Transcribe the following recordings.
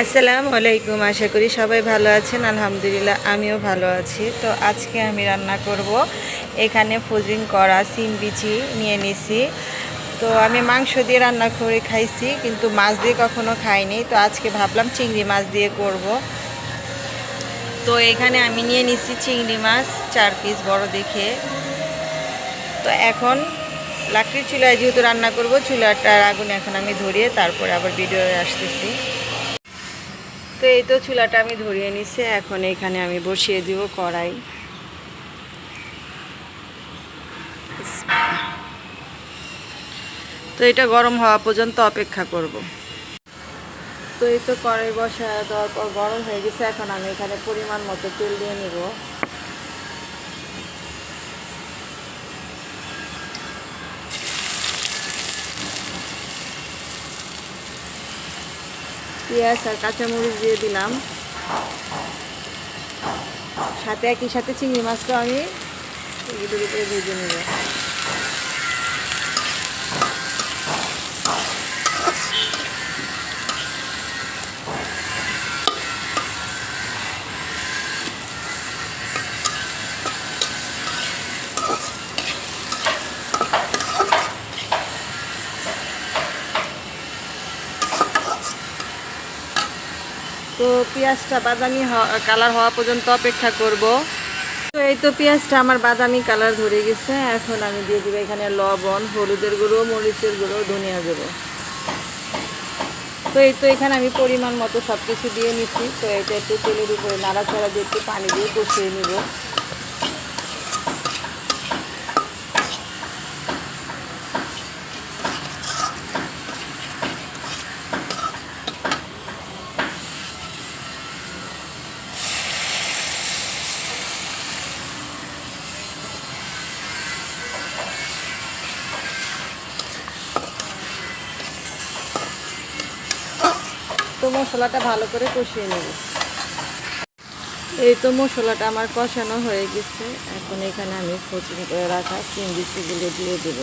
আসসালামু আলাইকুম, আশা করি সবাই ভালো আছেন। আলহামদুলিল্লাহ, আমিও ভালো আছি। তো আজকে আমি রান্না করব। এখানে ফ্রোজিং করা সিম বিচি নিয়ে নিছি। তো আমি মাংস দিয়ে রান্না করে খাইছি, কিন্তু মাছ দিয়ে কখনো খাইনি। তো আজকে ভাবলাম চিংড়ি মাছ দিয়ে করব। তো এখানে আমি নিয়ে নিছি চিংড়ি মাছ, চার পিস বড় দেখে। তো এখন লাকড়ির চুলায় যেহেতু রান্না করব, চুলাটার আগুন এখন আমি ধরিয়ে তারপরে আবার ভিডিও আসতেছি। তো এই তো চুলাটা আমি ধরিয়ে নিছি এখন এখানে আমি বসিয়ে দিব কড়াই। তো এটা গরম হওয়া পর্যন্ত অপেক্ষা করব। তো এই তো কড়াই বসা দেওয়ার পর গরম হয়ে গেছে, এখন আমি এখানে পরিমাণ মতো তেল দিয়ে নিব। পেঁয়াজ আর কাঁচামরিচ দিয়ে দিলাম। সাথে একই সাথে চিংড়ি মাছটা আমি এগুলোর উপরে ভেজে নেব। তো পেঁয়াজটা বাদামি কালার হওয়া পর্যন্ত অপেক্ষা করব। তো এই তো পেঁয়াজটা আমার বাদামি কালার ধরে গেছে। এখন আমি দিয়ে দেবো এখানে লবণ, হলুদের গুঁড়ো, মরিচের গুঁড়ো, ধনিয়া গুঁড়ো। তো এই তো এখানে আমি পরিমাণ মতো সব কিছু দিয়ে নিচ্ছি। তো এটা একটু তেলের উপরে নাড়াচাড়া দিয়ে একটু পানি দিয়ে কষিয়ে নিব। মশলাটা ভালো করে কষিয়ে নেব। এই তো মশলাটা আমার কষানো হয়ে গেছে। এখন এখানে আমি কোচিং করে রাখা চিংড়ি চিগুলো দিয়ে দেব।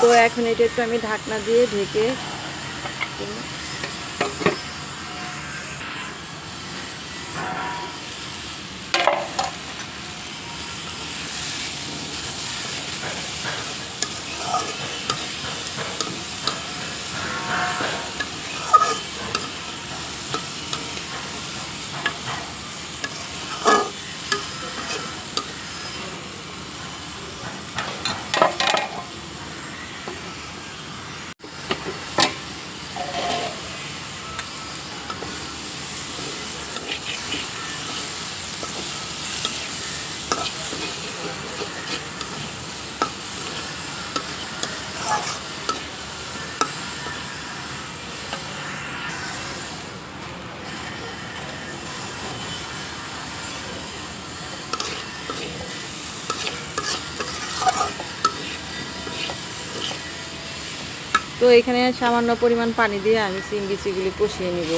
তো এখন এটা একটু আমি ঢাকনা দিয়ে ঢেকে তো এখানে সামান্য পরিমাণ পানি দিয়ে আমি সিম বিচিগুলি কষিয়ে নিব।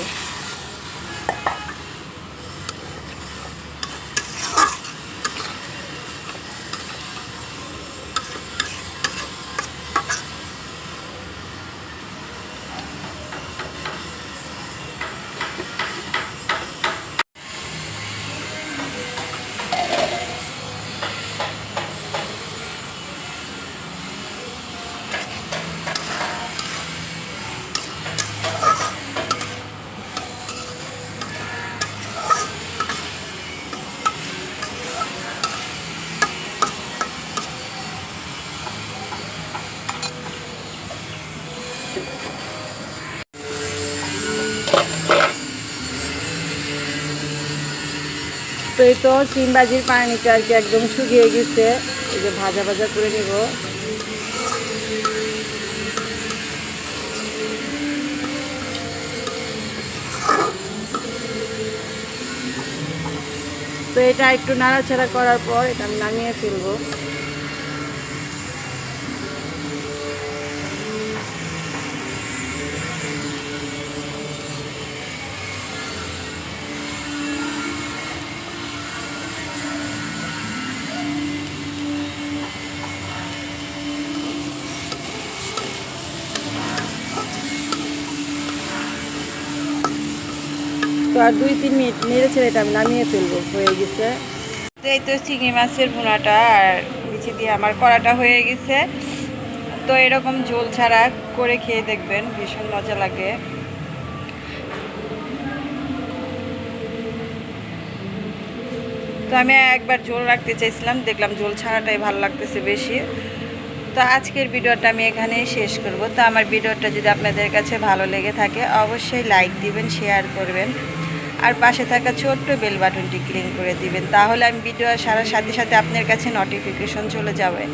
এই তো সিম ভাজির পানিটা আর কি একদম শুকিয়ে গেছে। এই যে ভাজা ভাজা করে নিব। তো এটা একটু নাড়াচাড়া করার পর এটা আমি নামিয়ে ফেলব। আর দুই, তিন মিনিট নেড়ে ছেড়ে এটা আমি নামিয়ে ফেলব, হয়ে গেছে। তো এই তো চিংড়ি মাছের ভুনাটা আর বিচি দিয়ে আমার কড়াটা হয়ে গেছে। তো এরকম ঝোল ছাড়া করে খেয়ে দেখবেন, ভীষণ মজা লাগে। তো আমি একবার ঝোল রাখতে চাইছিলাম, দেখলাম ঝোল ছাড়াটাই ভালো লাগতেছে বেশি। তো আজকের ভিডিওটা আমি এখানেই শেষ করব। তো আমার ভিডিওটা যদি আপনাদের কাছে ভালো লেগে থাকে, অবশ্যই লাইক দিবেন, শেয়ার করবেন। আর পাশে থাকা ছোট্ট বেল বাটনটি ক্লিক করে দিবেন, তাহলে আমি ভিডিও সারার সাথে সাথে আপনার কাছে নোটিফিকেশন চলে যাবে।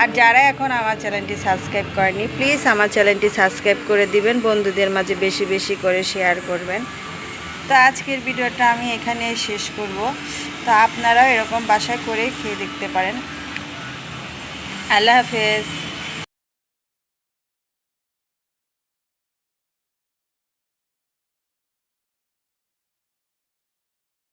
আর যারা এখন আমার চ্যানেলটি সাবস্ক্রাইব করেনি প্লিজ আমার চ্যানেলটি সাবস্ক্রাইব করে দিবেন, বন্ধুদের মাঝে বেশি বেশি করে শেয়ার করবেন। তো আজকের ভিডিওটা আমি এখানে শেষ করব। তো আপনারাও এরকম বাসায় করে খেয়ে দেখতে পারেন। আল্লাহ হাফেজ।